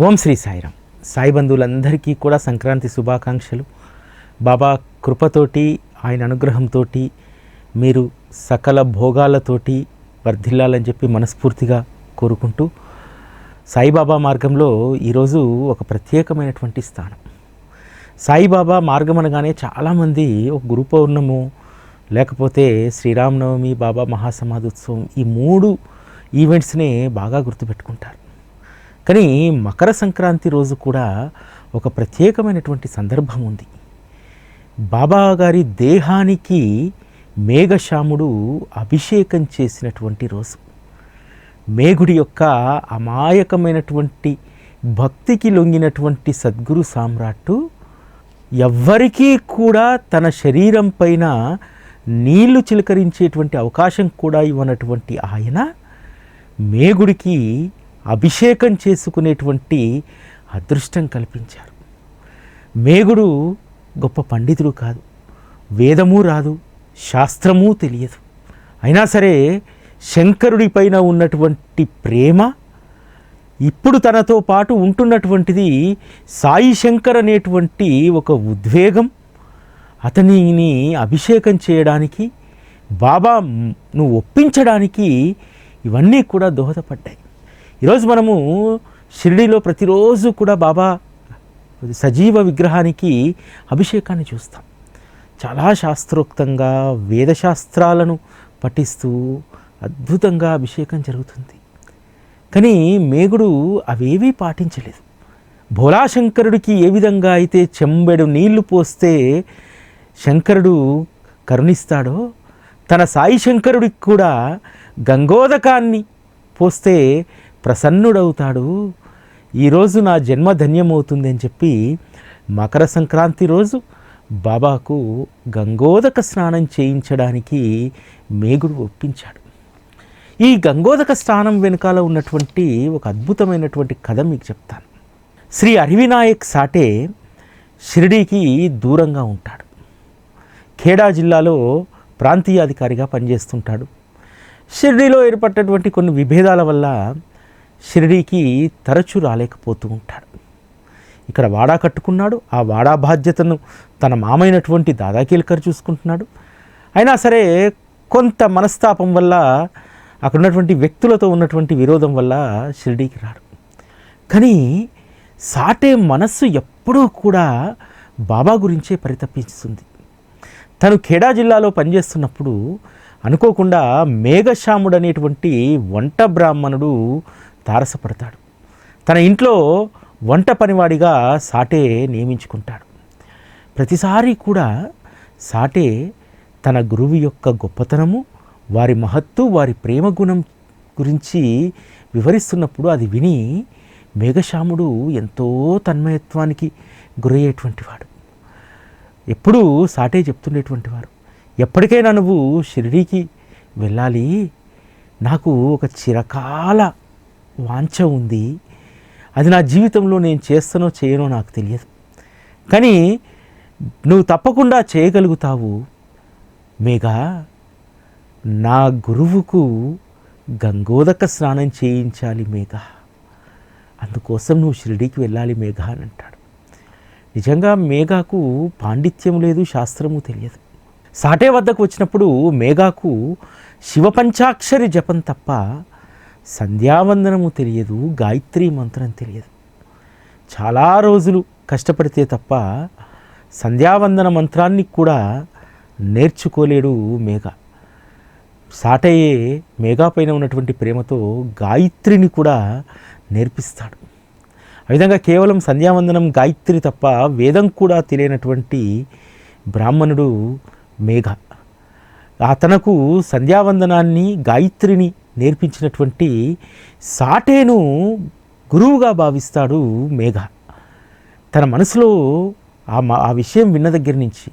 ఓం శ్రీ సాయిరామ్. సాయి బంధువులందరికీ కూడా సంక్రాంతి శుభాకాంక్షలు. బాబా కృపతోటి ఆయన అనుగ్రహంతో మీరు సకల భోగాలతోటి వర్ధిల్లాలని చెప్పి మనస్ఫూర్తిగా కోరుకుంటూ సాయిబాబా మార్గంలో ఈరోజు ఒక ప్రత్యేకమైనటువంటి స్థానం. సాయిబాబా మార్గం అనగానే చాలామంది ఒక గురు పౌర్ణము లేకపోతే శ్రీరామనవమి బాబా మహాసమాధోత్సవం ఈ మూడు ఈవెంట్స్నే బాగా గుర్తుపెట్టుకుంటారు. కానీ మకర సంక్రాంతి రోజు కూడా ఒక ప్రత్యేకమైనటువంటి సందర్భం ఉంది. బాబా గారి దేహానికి మేఘశ్యాముడు అభిషేకం చేసినటువంటి రోజు. మేఘుడి యొక్క అమాయకమైనటువంటి భక్తికి లొంగినటువంటి సద్గురు సామ్రాట్టు ఎవ్వరికీ కూడా తన శరీరం పైన నీళ్ళు చిలకరించేటువంటి అవకాశం కూడా ఇవ్వనటువంటి ఆయన మేగుడికి అభిషేకం చేసుకునేటువంటి అదృష్టం కల్పించారు. మేగుడు గొప్ప పండితుడు కాదు. వేదము రాదు శాస్త్రము తెలియదు. అయినా సరే శంకరుడి పైన ఉన్నటువంటి ప్రేమ ఇప్పుడు తనతో పాటు ఉంటున్నటువంటిది సాయి శంకర్ అనేటువంటి ఒక ఉద్వేగం అతనిని అభిషేకం చేయడానికి బాబా నువ్వు ఒప్పించడానికి ఇవన్నీ కూడా దోహదపడ్డాయి. ఈరోజు మనము షిరిడీలో ప్రతిరోజు కూడా బాబా సజీవ విగ్రహానికి అభిషేకాన్ని చూస్తాం. చాలా శాస్త్రోక్తంగా వేదశాస్త్రాలను పఠిస్తూ అద్భుతంగా అభిషేకం జరుగుతుంది. కానీ మేగుడు అవేవీ పాటించలేదు. భోలాశంకరుడికి ఏ విధంగా అయితే చెంబెడు నీళ్ళు పోస్తే శంకరుడు కరుణిస్తాడో తన సాయి శంకరుడికి కూడా గంగోదకాన్ని పోస్తే ప్రసన్నుడవుతాడు. ఈరోజు నా జన్మ ధన్యమవుతుంది అని చెప్పి మకర సంక్రాంతి రోజు బాబాకు గంగోదక స్నానం చేయించడానికి మేగుడు ఒప్పించాడు. ఈ గంగోదక స్నానం వెనుకాల ఉన్నటువంటి ఒక అద్భుతమైనటువంటి కథ మీకు చెప్తాను. శ్రీ అరివినాయక్ సాటే షిరిడీకి దూరంగా ఉంటాడు. ఖేడా జిల్లాలో ప్రాంతీయాధికారిగా పనిచేస్తుంటాడు. షిరిడీలో ఏర్పడినటువంటి కొన్ని విభేదాల వల్ల షిరిడీకి తరచూ రాలేకపోతూ ఉంటాడు. ఇక్కడ వాడా కట్టుకున్నాడు ఆ వాడా బాధ్యతను తన మామైనటువంటి దాదాకీలకర్ చూసుకుంటున్నాడు. అయినా సరే కొంత మనస్తాపం వల్ల అక్కడ ఉన్నటువంటి వ్యక్తులతో ఉన్నటువంటి విరోధం వల్ల షిరిడీకి రాడు కానీ సాటే మనస్సు ఎప్పుడూ కూడా బాబా గురించే పరితపిస్తుంది. తను ఖేడా జిల్లాలో పనిచేస్తున్నప్పుడు అనుకోకుండా మేఘశ్యాముడు అనేటువంటి వంట బ్రాహ్మణుడు తారసపడతాడు. తన ఇంట్లో వంట పనివాడిగా సాటే నియమించుకుంటాడు. ప్రతిసారి కూడా సాటే తన గురువు యొక్క గొప్పతనము వారి మహత్తు వారి ప్రేమ గుణం గురించి వివరిస్తున్నప్పుడు అది విని మేఘశ్యాముడు ఎంతో తన్మయత్వానికి గురయ్యేటువంటి వాడు. ఎప్పుడూ సాటే చెప్తుండేటువంటి వారు. ఎప్పటికైనా నువ్వు షిరిడీకి వెళ్ళాలి. నాకు ఒక చిరకాల వాంఛ ఉంది. అది నా జీవితంలో నేను చేస్తానో చేయనో నాకు తెలియదు. కానీ నువ్వు తప్పకుండా చేయగలుగుతావు. మేఘా నా గురువుకు గంగోదక స్నానం చేయించాలి మేఘా. అందుకోసం నువ్వు షిరిడీకి వెళ్ళాలి మేఘ అని అంటాడు. నిజంగా మేఘాకు పాండిత్యం లేదు శాస్త్రము తెలియదు. సాటే వద్దకు వచ్చినప్పుడు మేఘాకు శివపంచాక్షరి జపం తప్ప సంధ్యావందనము తెలియదు గాయత్రి మంత్రం తెలియదు. చాలా రోజులు కష్టపడితే తప్ప సంధ్యావందన మంత్రాన్ని కూడా నేర్చుకోలేడు మేఘ. సాటయ్యే మేఘా పైన ఉన్నటువంటి ప్రేమతో గాయత్రిని కూడా నేర్పిస్తాడు. ఆ విధంగా కేవలం సంధ్యావందనం గాయత్రి తప్ప వేదం కూడా తెలియనటువంటి బ్రాహ్మణుడు మేఘ. అతనకు సంధ్యావందనాన్ని గాయత్రిని నేర్పించినటువంటి సాటేను గురువుగా భావిస్తాడు మేఘ. తన మనసులో ఆ మా ఆ విషయం విన్న దగ్గర నుంచి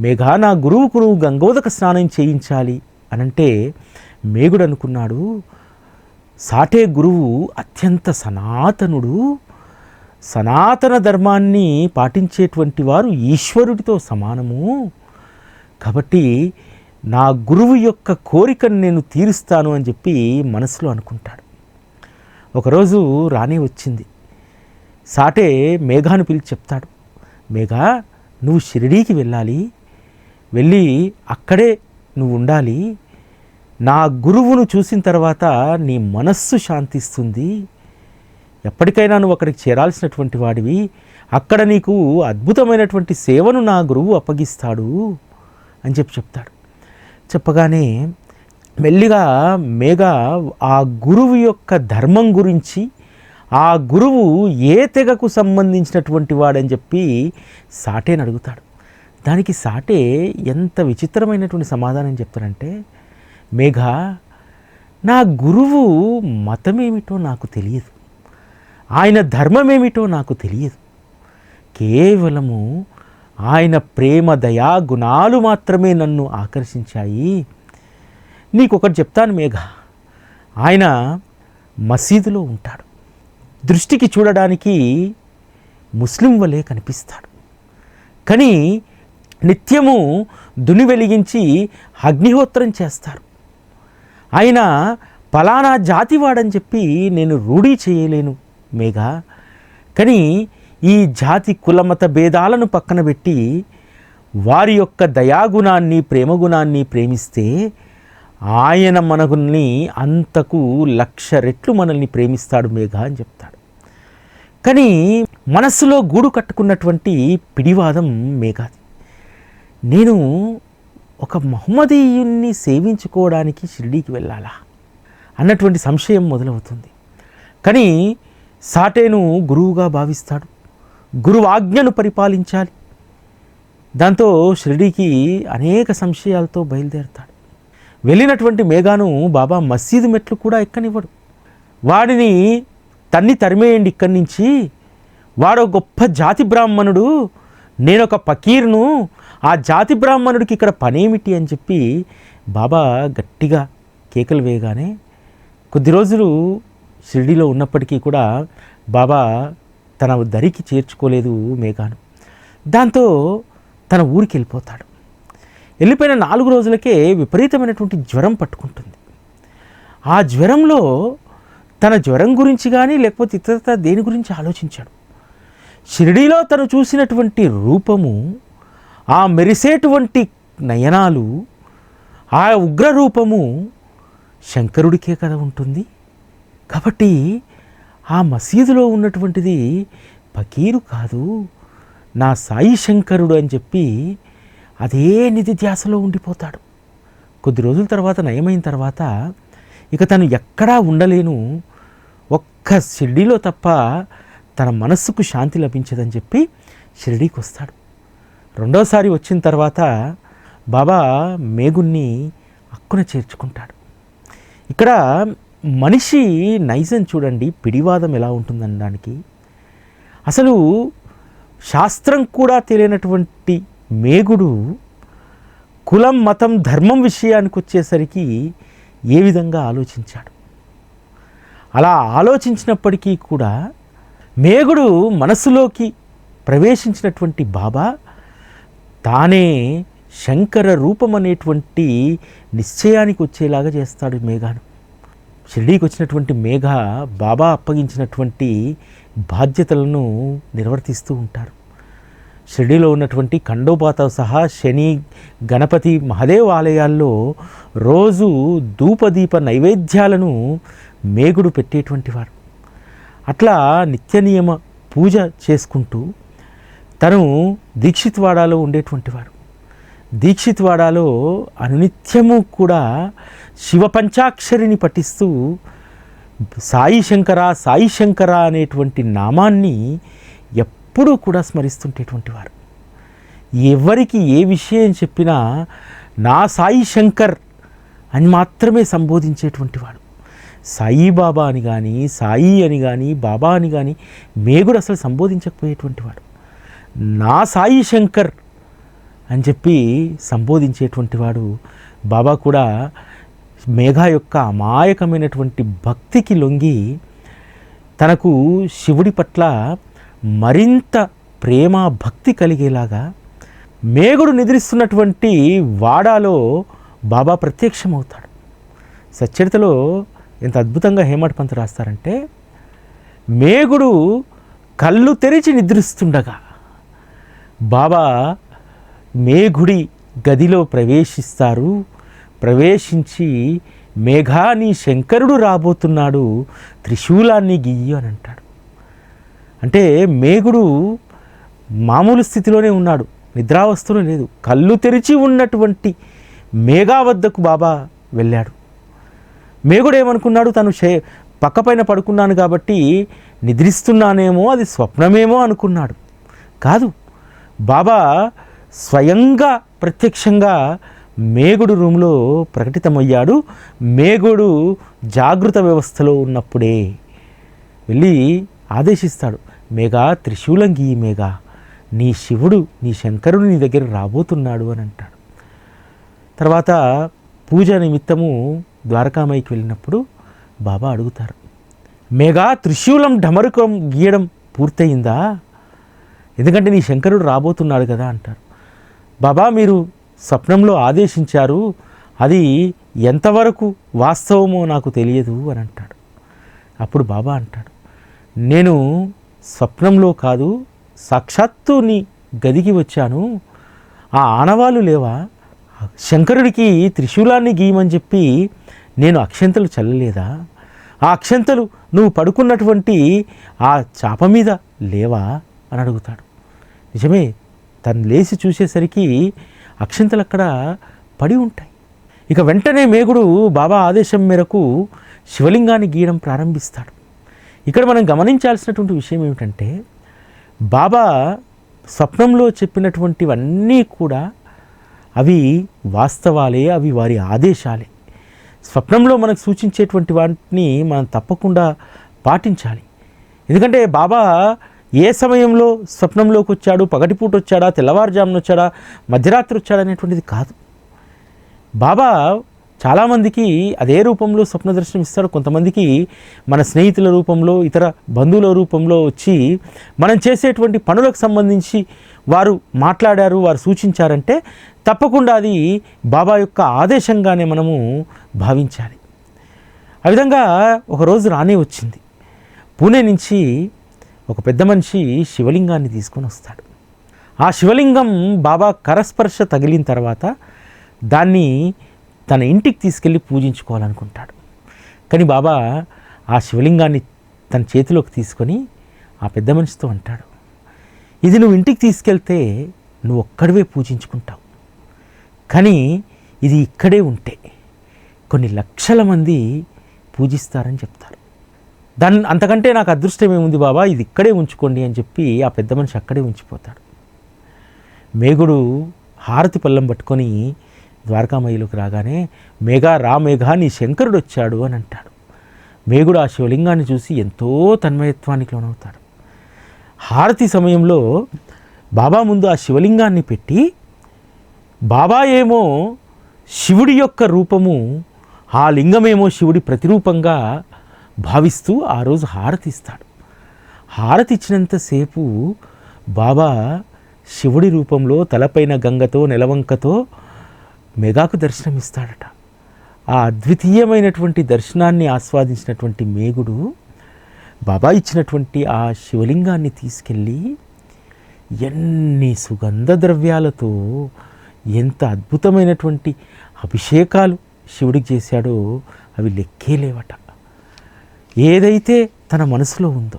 మేఘ నా గురువుకు నువ్వు గంగోదక స్నానం చేయించాలి అనంటే మేఘుడు అనుకున్నాడు సాటే గురువు అత్యంత సనాతనుడు. సనాతన ధర్మాన్ని పాటించేటువంటి వారు ఈశ్వరుడితో సమానము. కాబట్టి నా గురువు యొక్క కోరికను నేను తీరుస్తాను అని చెప్పి మనసులో అనుకుంటాడు. ఒకరోజు రాణి వచ్చింది. సాటే మేఘాను పిలిచి చెప్తాడు. మేఘా నువ్వు షిరిడీకి వెళ్ళాలి. వెళ్ళి అక్కడే నువ్వు ఉండాలి. నా గురువును చూసిన తర్వాత నీ మనస్సు శాంతిస్తుంది. ఎప్పటికైనా నువ్వు అక్కడికి చేరాల్సినటువంటి వాడివి. అక్కడ నీకు అద్భుతమైనటువంటి సేవను నా గురువు అప్పగిస్తాడు అని చెప్పి చెప్తాడు. చెప్పగానే మెల్లిగా మేఘ ఆ గురువు యొక్క ధర్మం గురించి ఆ గురువు ఏ తెగకు సంబంధించినటువంటి వాడని చెప్పి సాటేని అడుగుతాడు. దానికి సాటే ఎంత విచిత్రమైనటువంటి సమాధానం చెప్తాడంటే మేఘ నా గురువు మతమేమిటో నాకు తెలియదు. ఆయన ధర్మమేమిటో నాకు తెలియదు. కేవలము ఆయన ప్రేమ దయా గుణాలు మాత్రమే నన్ను ఆకర్షించాయి. నీకు ఒకటి చెప్తాను మేఘ. ఆయన మసీదులో ఉంటాడు. దృష్టికి చూడడానికి ముస్లిం వలె కనిపిస్తాడు. కానీ నిత్యము దుని వెలిగించి అగ్నిహోత్రం చేస్తారు. ఆయన పలానా జాతివాడని చెప్పి నేను రూఢీ చేయలేను మేఘ. కానీ ఈ జాతి కులమత భేదాలను పక్కన పెట్టి వారి యొక్క దయాగుణాన్ని ప్రేమగుణాన్ని ప్రేమిస్తే ఆయన మనగుల్ని అంతకు లక్ష రెట్లు మనల్ని ప్రేమిస్తాడు మేఘ అని చెప్తాడు. కానీ మనస్సులో గూడు కట్టుకున్నటువంటి పిడివాదం మేఘాది. నేను ఒక మహమ్మదీయుణ్ణి సేవించుకోవడానికి షిరిడీకి వెళ్ళాలా అన్నటువంటి సంశయం మొదలవుతుంది. కానీ సాటేను గురువుగా భావిస్తాడు. గురువు ఆజ్ఞను పరిపాలించాలి. దాంతో షిరిడీకి అనేక సంశయాలతో బయలుదేరతాడు. వెళ్ళినటువంటి మేఘాను బాబా మసీదు మెట్లు కూడా ఎక్కనివ్వడు. వాడిని తన్ని తరిమేయండి ఇక్కడి నుంచి. వాడు గొప్ప జాతి బ్రాహ్మణుడు. నేను ఒక పకీర్ను. ఆ జాతి బ్రాహ్మణుడికి ఇక్కడ పనేమిటి అని చెప్పి బాబా గట్టిగా కేకలు వేయగానే కొద్ది రోజులు షిరిడీలో ఉన్నప్పటికీ కూడా బాబా తన దరికి చేర్చుకోలేదు మేఘాను. దాంతో తన ఊరికి వెళ్ళిపోతాడు. వెళ్ళిపోయిన నాలుగు రోజులకే విపరీతమైనటువంటి జ్వరం పట్టుకుంటుంది. ఆ జ్వరంలో తన జ్వరం గురించి కానీ లేకపోతే ఇతరత దేని గురించి ఆలోచించాడు? షిరిడీలో తను చూసినటువంటి రూపము ఆ మెరిసేటువంటి నయనాలు ఆ ఉగ్ర రూపము శంకరుడికే కదా ఉంటుంది. కాబట్టి ఆ మసీదులో ఉన్నటువంటిది పకీరు కాదు. నా సాయి శంకరుడు అని చెప్పి అదే నిధి ధ్యాసలో ఉండిపోతాడు. కొద్ది రోజుల తర్వాత నయమైన తర్వాత ఇక తను ఎక్కడా ఉండలేను. ఒక్క షిర్డీలో తప్ప తన మనస్సుకు శాంతి లభించదని చెప్పి షిరిడీకి వస్తాడు. రెండోసారి వచ్చిన తర్వాత బాబా మేగుణ్ణి అక్కున చేర్చుకుంటాడు. ఇక్కడ మనిషి నైజం చూడండి పిడివాదం ఎలా ఉంటుందనడానికి? అసలు శాస్త్రం కూడా తెలియనటువంటి మేగుడు కులం మతం ధర్మం విషయానికి వచ్చేసరికి ఏ విధంగా ఆలోచించాడు? అలా ఆలోచించినప్పటికీ కూడా మేగుడు మనసులోకి ప్రవేశించినటువంటి బాబా తానే శంకర రూపం అనేటువంటి నిశ్చయానికి వచ్చేలాగా చేస్తాడు మేఘాను. షిరిడీకి వచ్చినటువంటి మేఘ బాబా అప్పగించినటువంటి బాధ్యతలను నిర్వర్తిస్తూ ఉంటారు. షిరిడీలో ఉన్నటువంటి ఖండోపాతో సహా శని గణపతి మహదేవ్ ఆలయాల్లో రోజు ధూపదీప నైవేద్యాలను మేగుడు పెట్టేటువంటి వారు. అట్లా నిత్య నియమ పూజ చేసుకుంటూ తను దీక్షిత్వాడాలో ఉండేటువంటి వారు. దీక్షిత్వాడాలో అనునిత్యము కూడా శివ పంచాక్షరిని పఠిస్తూ సాయి శంకర సాయి శంకర అనేటువంటి నామాన్ని ఎప్పుడూ కూడా స్మరిస్తుంటేటువంటి వారు. ఎవరికి ఏ విషయం చెప్పినా నా సాయి శంకర్ అని మాత్రమే సంబోధించేటువంటి వాడు. సాయిబాబా అని కానీ సాయి అని కానీ బాబా అని కానీ మేగుడు అసలు సంబోధించకపోయేటువంటి వాడు. నా సాయి శంకర్ అని చెప్పి సంబోధించేటువంటి వాడు బాబా కూడా మేఘా యొక్క అమాయకమైనటువంటి భక్తికి లొంగి తనకు శివుడి పట్ల మరింత ప్రేమ భక్తి కలిగేలాగా మేఘుడు నిద్రిస్తున్నటువంటి వాడాలో బాబా ప్రత్యక్షమవుతాడు. సచ్చరితలో ఎంత అద్భుతంగా హేమట్ పంత్ రాస్తారంటే మేఘుడు కళ్ళు తెరిచి నిద్రిస్తుండగా బాబా మేఘుడి గదిలో ప్రవేశిస్తారు. ప్రవేశించి మేఘాని శంకరుడు రాబోతున్నాడు. త్రిశూలాన్ని గియ్యి అని అంటాడు. అంటే మేఘుడు మామూలు స్థితిలోనే ఉన్నాడు. నిద్రావస్థలో లేదు. కళ్ళు తెరిచి ఉన్నటువంటి మేఘా వద్దకు బాబా వెళ్ళాడు. మేఘుడు ఏమనుకున్నాడు? తను షే పక్కపైన పడుకున్నాను కాబట్టి నిద్రిస్తున్నానేమో అది స్వప్నమేమో అనుకున్నాడు. కాదు. బాబా స్వయంగా ప్రత్యక్షంగా మేఘుడు రూమ్లో ప్రకటితమయ్యాడు. మేఘుడు జాగృత వ్యవస్థలో ఉన్నప్పుడే వెళ్ళి ఆదేశిస్తాడు మేఘా త్రిశూలం మేఘా. నీ శివుడు నీ శంకరుడు నీ దగ్గర రాబోతున్నాడు అని అంటాడు. తర్వాత పూజ నిమిత్తము ద్వారకామాయికి వెళ్ళినప్పుడు బాబా అడుగుతారు మేఘా త్రిశూలం ఢమరుకం గీయడం పూర్తయిందా? ఎందుకంటే నీ శంకరుడు రాబోతున్నాడు కదా అంటారు. బాబా మీరు స్వప్నంలో ఆదేశించారు అది ఎంతవరకు వాస్తవమో నాకు తెలియదు అని అంటాడు. అప్పుడు బాబా అంటాడు నేను స్వప్నంలో కాదు సాక్షాత్తు నీ గదికి వచ్చాను. ఆ ఆనవాళ్ళు లేవా? శంకరుడికి త్రిశూలాన్ని గీయమని చెప్పి నేను అక్షంతలు చల్లలేదా? ఆ అక్షంతలు నువ్వు పడుకున్నటువంటి ఆ చాప మీద లేవా? అని అడుగుతాడు. నిజమే తను లేచి చూసేసరికి అక్షింతలు అక్కడ పడి ఉంటాయి. ఇక వెంటనే మేఘుడు బాబా ఆదేశం మేరకు శివలింగాన్ని గీయడం ప్రారంభిస్తాడు. ఇక్కడ మనం గమనించాల్సినటువంటి విషయం ఏమిటంటే బాబా స్వప్నంలో చెప్పినటువంటివన్నీ కూడా అవి వాస్తవాలే అవి వారి ఆదేశాలే. స్వప్నంలో మనకు సూచించేటువంటి వాటిని మనం తప్పకుండా పాటించాలి. ఎందుకంటే బాబా ఏ సమయంలో స్వప్నంలోకి వచ్చాడు? పగటిపూట వచ్చాడా? తెల్లవారుజామున వచ్చాడా? మధ్యరాత్రి వచ్చాడా అనేటువంటిది కాదు. బాబా చాలామందికి అదే రూపంలో స్వప్న దర్శనం ఇస్తాడు. కొంతమందికి మన స్నేహితుల రూపంలో ఇతర బంధువుల రూపంలో వచ్చి మనం చేసేటువంటి పనులకు సంబంధించి వారు మాట్లాడారు వారు సూచించారంటే తప్పకుండా అది బాబా యొక్క ఆదేశంగానే మనము భావించాలి. ఆ విధంగా ఒకరోజు రానే వచ్చింది. పూణే నుంచి ఒక పెద్ద మనిషి శివలింగాన్ని తీసుకొని వస్తాడు. ఆ శివలింగం బాబా కరస్పర్శ తగిలిన తర్వాత దాన్ని తన ఇంటికి తీసుకెళ్ళి పూజించుకోవాలనుకుంటాడు. కానీ బాబా ఆ శివలింగాన్ని తన చేతిలోకి తీసుకొని ఆ పెద్ద మనిషితో అంటాడు ఇది నువ్వు ఇంటికి తీసుకెళ్తే నువ్వు ఒక్కడివే పూజించుకుంటావు. కానీ ఇది ఇక్కడే ఉంటే కొన్ని లక్షల మంది పూజిస్తారని చెప్తారు. దాన్ని అంతకంటే నాకు అదృష్టం ఏముంది బాబా? ఇది ఇక్కడే ఉంచుకోండి అని చెప్పి ఆ పెద్ద మనిషి అక్కడే ఉంచిపోతాడు. మేఘుడు హారతి పళ్ళం పట్టుకొని ద్వారకామయ్యలోకి రాగానే మేఘా రా మేఘా నీ శంకరుడు వచ్చాడు అని అంటాడు. మేఘుడు ఆ శివలింగాన్ని చూసి ఎంతో తన్మయత్వానికి లోనవుతాడు. హారతి సమయంలో బాబా ముందు ఆ శివలింగాన్ని పెట్టి బాబా ఏమో శివుడి యొక్క రూపము ఆ లింగమేమో శివుడి ప్రతిరూపంగా భావిస్తూ ఆ రోజు హారతి ఇస్తాడు హారతి ఇచ్చినంతసేపు బాబా శివుడి రూపంలో తలపైన గంగతో నెలవంకతో మెగాకు దర్శనమిస్తాడట. ఆ అద్వితీయమైనటువంటి దర్శనాన్ని ఆస్వాదించినటువంటి మేఘుడు బాబా ఇచ్చినటువంటి ఆ శివలింగాన్ని తీసుకెళ్ళి ఎన్ని సుగంధ ద్రవ్యాలతో ఎంత అద్భుతమైనటువంటి అభిషేకాలు శివుడికి చేశాడో అవి లెక్కే లేవట. ఏదైతే తన మనసులో ఉందో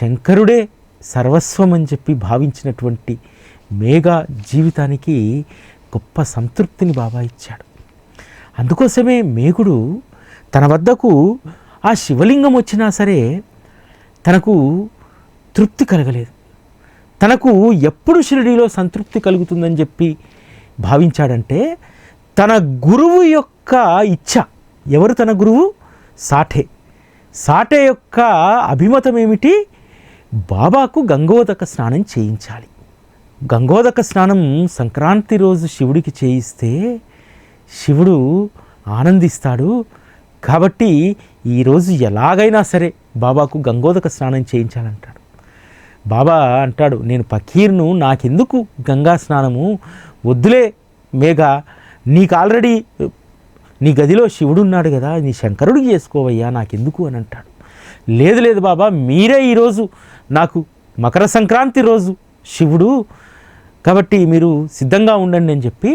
శంకరుడే సర్వస్వం అని చెప్పి భావించినటువంటి మేఘ జీవితానికి గొప్ప సంతృప్తిని బాబా ఇచ్చాడు. అందుకోసమే మేఘుడు తన వద్దకు ఆ శివలింగం వచ్చినా సరే తనకు తృప్తి కలగలేదు. తనకు ఎప్పుడు షిరిడీలో సంతృప్తి కలుగుతుందని చెప్పి భావించాడంటే తన గురువు యొక్క ఇచ్ఛ ఎవరు తన గురువు? సాఠే. సాటే యొక్క అభిమతం ఏమిటి బాబాకు గంగోదక స్నానం చేయించాలి. గంగోదక స్నానం సంక్రాంతి రోజు శివుడికి చేయిస్తే శివుడు ఆనందిస్తాడు. కాబట్టి ఈరోజు ఎలాగైనా సరే బాబాకు గంగోదక స్నానం చేయించాలంటాడు. బాబా అంటాడు నేను పకీర్ను నాకెందుకు గంగా స్నానము? వద్దులే మేఘ నీకు ఆల్రెడీ నీ గదిలో శివుడున్నాడు కదా నీ శంకరుడికి చేసుకోవయ్యా నాకెందుకు అని అంటాడు. లేదు లేదు బాబా మీరే ఈరోజు నాకు మకర సంక్రాంతి రోజు శివుడు. కాబట్టి మీరు సిద్ధంగా ఉండండి అని చెప్పి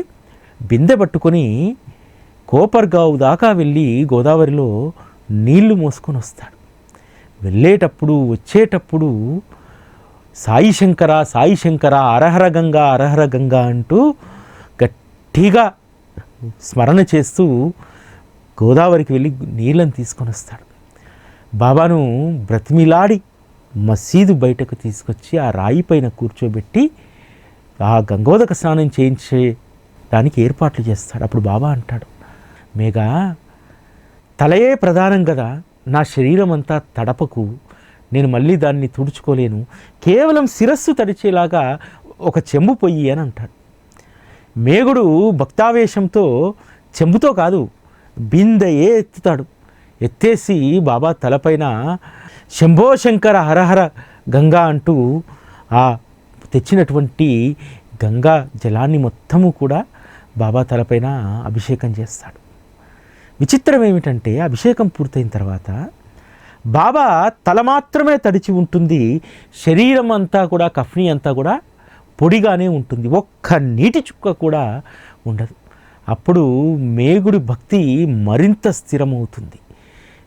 బిందె పట్టుకొని కోపర్గావు దాకా వెళ్ళి గోదావరిలో నీళ్ళు మోసుకొని వస్తాడు. వెళ్ళేటప్పుడు వచ్చేటప్పుడు సాయి శంకర సాయి శంకర అరహర గంగా అరహర గంగా అంటూ గట్టిగా స్మరణ చేస్తూ గోదావరికి వెళ్ళి నీళ్ళని తీసుకొని వస్తాడు. బాబాను బ్రతిమిలాడి మసీదు బయటకు తీసుకొచ్చి ఆ రాయి పైన కూర్చోబెట్టి ఆ గంగోదక స్నానం చేయించే దానికి ఏర్పాట్లు చేస్తాడు. అప్పుడు బాబా అంటాడు మేఘా తలయే ప్రధానం కదా నా శరీరం అంతా తడపకు. నేను మళ్ళీ దాన్ని తుడుచుకోలేను. కేవలం శిరస్సు తడిచేలాగా ఒక చెంబు పొయ్యి అని అంటాడు. మేగుడు భక్తావేశంతో చెంబుతో కాదు బిందయే ఎత్తుతాడు. ఎత్తేసి బాబా తలపైన శంభో శంకర హరహర గంగా అంటూ ఆ తెచ్చినటువంటి గంగా జలాన్ని మొత్తము కూడా బాబా తలపైన అభిషేకం చేస్తాడు. విచిత్రం ఏమిటంటే అభిషేకం పూర్తయిన తర్వాత బాబా తల మాత్రమే తడిచి ఉంటుంది శరీరం అంతా కూడా కఫ్నీ అంతా కూడా పొడిగానే ఉంటుంది. ఒక్క నీటి చుక్క కూడా ఉండదు. అప్పుడు మేగుడి భక్తి మరింత స్థిరమవుతుంది.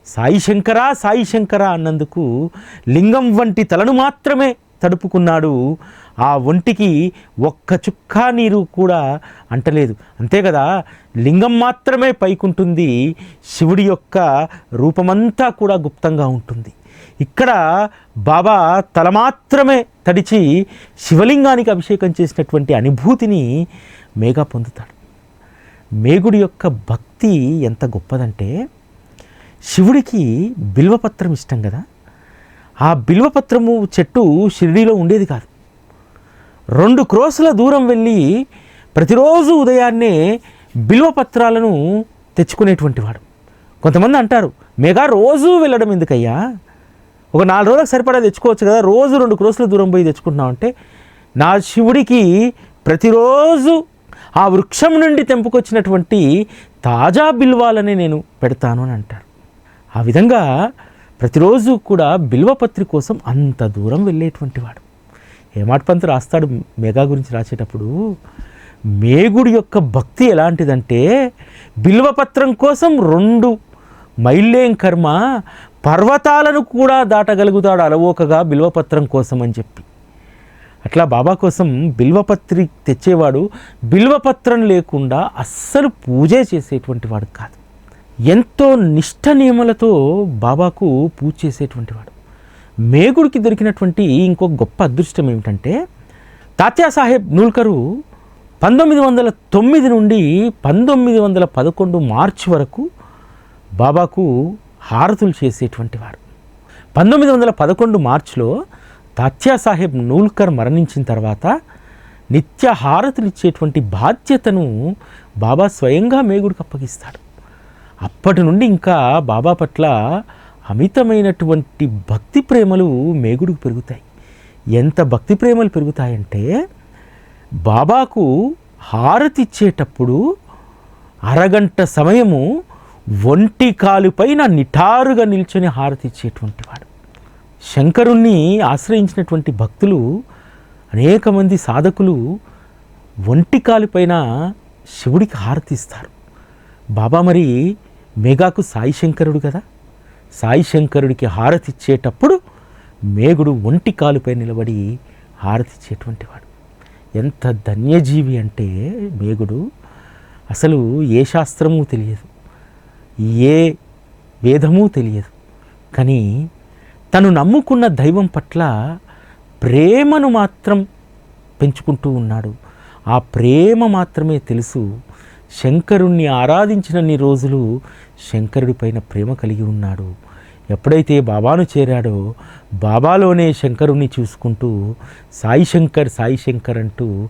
సాయి శంకర సాయి శంకర అన్నందుకు లింగం వంటి తలను మాత్రమే తడుపుకున్నాడు. ఆ ఒంటికి ఒక్క చుక్కా నీరు కూడా అంటలేదు. అంతే కదా? లింగం మాత్రమే పైకుంటుంది. శివుడి యొక్క రూపమంతా కూడా గుప్తంగా ఉంటుంది. ఇక్కడ బాబా తల మాత్రమే తడిచి శివలింగానికి అభిషేకం చేసినటువంటి అనుభూతిని మేఘా పొందుతాడు. మేగుడి యొక్క భక్తి ఎంత గొప్పదంటే శివుడికి బిల్వపత్రం ఇష్టం కదా. ఆ బిల్వపత్రము చెట్టు షిరిడీలో ఉండేది కాదు. రెండు క్రోసుల దూరం వెళ్ళి ప్రతిరోజు ఉదయాన్నే బిల్వపత్రాలను తెచ్చుకునేటువంటి వాడు. కొంతమంది అంటారు మేఘా రోజూ వెళ్ళడం ఎందుకయ్యా? ఒక నాలుగు రోజులకు సరిపడా తెచ్చుకోవచ్చు కదా. రోజు రెండు క్రోసుల దూరం పోయి తెచ్చుకుంటున్నాం అంటే నా శివుడికి ప్రతిరోజు ఆ వృక్షం నుండి తెంపుకొచ్చినటువంటి తాజా బిల్వాలని నేను పెడతాను అని అంటారు. ఆ విధంగా ప్రతిరోజు కూడా బిల్వపత్రి కోసం అంత దూరం వెళ్ళేటువంటి వాడు. హేమాడ్ పంత్ రాస్తాడు మేఘా గురించి రాసేటప్పుడు మేగుడి యొక్క భక్తి ఎలాంటిదంటే బిల్వపత్రం కోసం రెండు మైల్లేం కర్మ పర్వతాలను కూడా దాటగలుగుతాడు అలవోకగా బిల్వపత్రం కోసం అని చెప్పి. అట్లా బాబా కోసం బిల్వపత్రి తెచ్చేవాడు బిల్వపత్రం లేకుండా అస్సలు పూజే చేసేటువంటి వాడు కాదు. ఎంతో నిష్ఠ నియమలతో బాబాకు పూజ చేసేటువంటి వాడు. మేగుడికి దొరికినటువంటి ఇంకో గొప్ప అదృష్టం ఏమిటంటే తాత్యా సాహెబ్ నూల్కరు పంతొమ్మిది వందల తొమ్మిది నుండి పంతొమ్మిది వందల పదకొండు మార్చి వరకు బాబాకు హారతులు చేసేటువంటి వారు. పంతొమ్మిది వందల పదకొండు మార్చిలో తాత్యా సాహెబ్ నూల్కర్ మరణించిన తర్వాత నిత్య హారతులు ఇచ్చేటువంటి బాధ్యతను బాబా స్వయంగా మేగుడికి అప్పగిస్తాడు. అప్పటి నుండి ఇంకా బాబా పట్ల అమితమైనటువంటి భక్తి ప్రేమలు మేగుడికి పెరుగుతాయి. ఎంత భక్తి ప్రేమలు పెరుగుతాయంటే బాబాకు హారతి ఇచ్చేటప్పుడు అరగంట సమయము ఒంటి కాలుపైన నిటారుగా నిల్చొని హారతి ఇచ్చేటువంటి వాడు. శంకరుణ్ణి ఆశ్రయించినటువంటి భక్తులు అనేక మంది సాధకులు ఒంటి కాలుపైన శివుడికి హారతి ఇస్తారు. బాబా మరి మేఘాకు సాయి శంకరుడు కదా. సాయి శంకరుడికి హారతి ఇచ్చేటప్పుడు మేఘుడు ఒంటి కాలుపై నిలబడి హారతి ఇచ్చేటువంటి వాడు. ఎంత ధన్యజీవి అంటే మేఘుడు. అసలు ఏ శాస్త్రము తెలియదు. ఏ వేదము తెలియదు. కానీ తను నమ్ముకున్న దైవం పట్ల ప్రేమను మాత్రం పెంచుకుంటూ ఉన్నాడు. ఆ ప్రేమ మాత్రమే తెలుసు. శంకరుణ్ణి ఆరాధించినన్ని రోజులు శంకరుడి పైన ప్రేమ కలిగి ఉన్నాడు. ఎప్పుడైతే బాబాను చేరాడో బాబాలోనే శంకరుణ్ణి చూసుకుంటూ సాయి శంకర్ సాయి శంకర్ అంటూ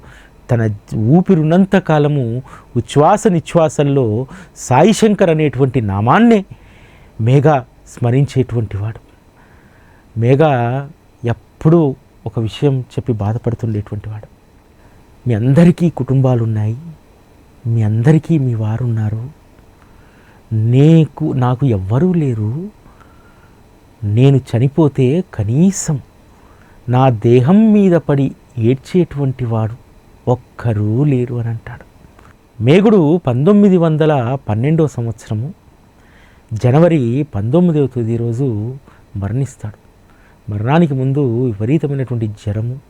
తన ఊపిరున్నంత కాలము ఉచ్ఛ్వాస నిశ్వాసంలో సాయిశంకర్ అనేటువంటి నామాన్నే మేఘ స్మరించేటువంటి వాడు. మేఘ ఎప్పుడూ ఒక విషయం చెప్పి బాధపడుతుండేటువంటి వాడు. మీ అందరికీ కుటుంబాలు ఉన్నాయి మీ అందరికీ మీ వారు ఉన్నారు నీకు నాకు ఎవ్వరూ లేరు నేను చనిపోతే కనీసం నా దేహం మీద పడి ఏడ్చేటువంటి వాడు ఒక్కరూ లేరు అని అంటాడు. మేగుడు పంతొమ్మిది వందల పన్నెండో సంవత్సరము జనవరి పంతొమ్మిదవ తేదీ రోజు మరణిస్తాడు. మరణానికి ముందు విపరీతమైనటువంటి జ్వరము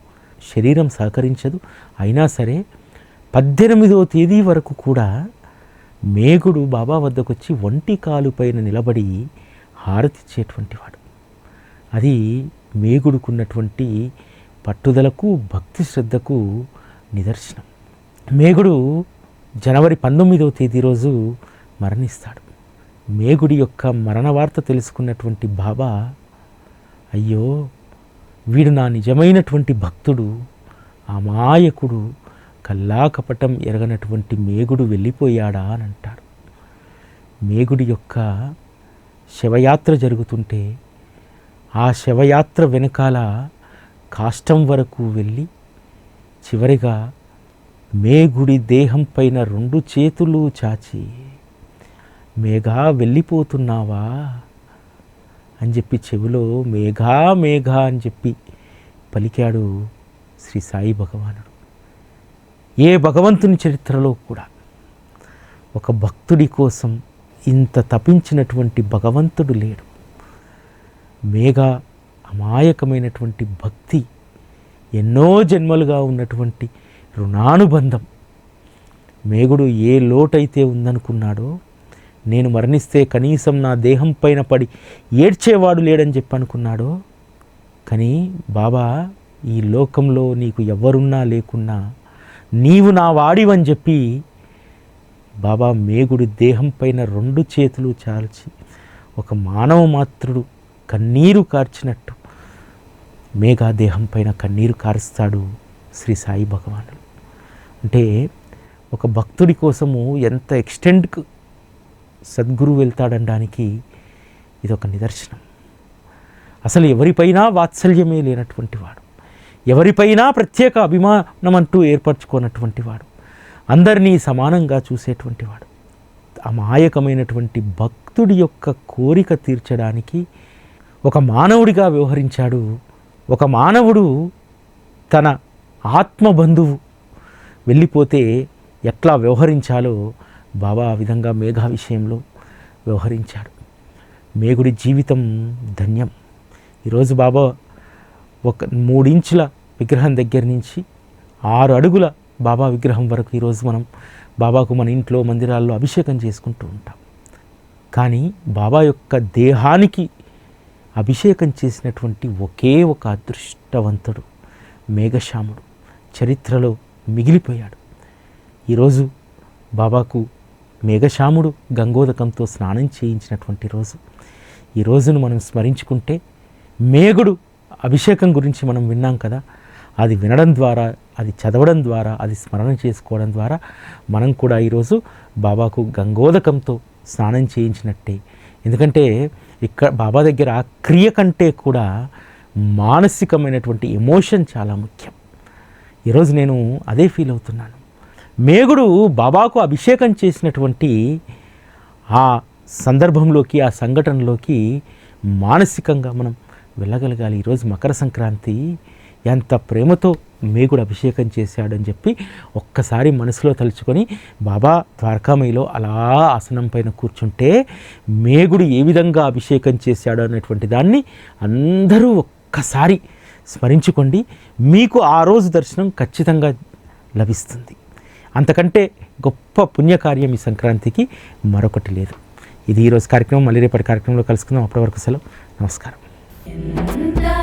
శరీరం సహకరించదు. అయినా సరే పద్దెనిమిదవ తేదీ వరకు కూడా మేగుడు బాబా వద్దకు వచ్చి ఒంటి కాలు పైన నిలబడి హారతిచ్చేటువంటి వాడు. అది మేగుడుకున్నటువంటి పట్టుదలకు భక్తి శ్రద్ధకు నిదర్శనం. మేగుడు జనవరి పంతొమ్మిదవ తేదీ రోజు మరణిస్తాడు. మేగుడి యొక్క మరణ వార్త తెలుసుకున్నటువంటి బాబా అయ్యో వీడు నా నిజమైనటువంటి భక్తుడు అమాయకుడు కల్లాకపటం ఎరగనటువంటి మేగుడు వెళ్ళిపోయాడా అని అంటాడు. మేగుడి యొక్క శవయాత్ర జరుగుతుంటే ఆ శవయాత్ర వెనకాల కాష్టం వరకు వెళ్ళి చివరిగా మేగుడి దేహం పైన రెండు చేతులు చాచి మేఘా వెళ్ళిపోతున్నావా? అని చెప్పి చెవిలో మేఘా మేఘా అని చెప్పి పలికాడు శ్రీ సాయి భగవానుడు. ఏ భగవంతుని చరిత్రలో కూడా ఒక భక్తుడి కోసం ఇంత తపించినటువంటి భగవంతుడు లేడు. మేఘ అమాయకమైనటువంటి భక్తి ఎన్నో జన్మలుగా ఉన్నటువంటి రుణానుబంధం. మేగుడు ఏ లోటైతే ఉందనుకున్నాడో నేను మరణిస్తే కనీసం నా దేహం పైన పడి ఏడ్చేవాడు లేడని చెప్పి అనుకున్నాడో కానీ బాబా ఈ లోకంలో నీకు ఎవరున్నా లేకున్నా నీవు నా వాడివని చెప్పి బాబా మేగుడి దేహం పైన రెండు చేతులు చాల్చి ఒక మానవ మాత్రుడు కన్నీరు కార్చినట్టు మేఘాదేహం పైన కన్నీరు కారుస్తాడు శ్రీ సాయి భగవానుడు అంటే ఒక భక్తుడి కోసము ఎంత ఎక్స్టెంట్కు సద్గురు వెళ్తాడనడానికి ఇది ఒక నిదర్శనం. అసలు ఎవరిపైనా వాత్సల్యమే లేనటువంటి వాడు. ఎవరిపైనా ప్రత్యేక అభిమానం అంటూ ఏర్పరచుకోనటువంటి వాడు. అందరినీ సమానంగా చూసేటువంటి వాడు. అమాయకమైనటువంటి భక్తుడి యొక్క కోరిక తీర్చడానికి ఒక మానవుడిగా వ్యవహరించాడు ఒక మానవుడు తన ఆత్మబంధువు వెళ్ళిపోతే ఎట్లా వ్యవహరించాలో బాబా ఆ విధంగా మేఘా విషయంలో వ్యవహరించాడు. మేగుడి జీవితం ధన్యం. ఈరోజు బాబా ఒక మూడించుల విగ్రహం దగ్గర నుంచి ఆరు అడుగుల బాబా విగ్రహం వరకు ఈరోజు మనం బాబాకు మన ఇంట్లో మందిరాల్లో అభిషేకం చేసుకుంటూ ఉంటాం. కానీ బాబా యొక్క దేహానికి అభిషేకం చేసినటువంటి ఒకే ఒక అదృష్టవంతుడు మేఘశ్యాముడు. చరిత్రలో మిగిలిపోయాడు. ఈరోజు బాబాకు మేఘశ్యాముడు గంగోదకంతో స్నానం చేయించినటువంటి రోజు. ఈ రోజును మనం స్మరించుకుంటే మేఘుడు అభిషేకం గురించి మనం విన్నాం కదా. అది వినడం ద్వారా అది చదవడం ద్వారా అది స్మరణ చేసుకోవడం ద్వారా మనం కూడా ఈరోజు బాబాకు గంగోదకంతో స్నానం చేయించినట్టే. ఎందుకంటే ఇక్కడ బాబా దగ్గర క్రియ కంటే కూడా మానసికమైనటువంటి ఎమోషన్ చాలా ముఖ్యం. ఈరోజు నేను అదే ఫీల్ అవుతున్నాను. మేగుడు బాబాకు అభిషేకం చేసినటువంటి ఆ సందర్భంలోకి ఆ సంఘటనలోకి మానసికంగా మనం వెళ్ళగలగాలి. ఈరోజు మకర సంక్రాంతి ఎంత ప్రేమతో మేగుడు అభిషేకం చేశాడని చెప్పి ఒక్కసారి మనసులో తలుచుకొని బాబా ద్వారకామయిలో అలా ఆసనం పైన కూర్చుంటే మేగుడు ఏ విధంగా అభిషేకం చేశాడు అనేటువంటి దాన్ని అందరూ ఒక్కసారి స్మరించుకోండి. మీకు ఆ రోజు దర్శనం ఖచ్చితంగా లభిస్తుంది. అంతకంటే గొప్ప పుణ్యకార్యం ఈ సంక్రాంతికి మరొకటి లేదు. ఇది ఈరోజు కార్యక్రమం. మళ్ళీ రేపటి కార్యక్రమంలో కలుసుకుందాం. అప్పటి వరకు సెలవు. నమస్కారం.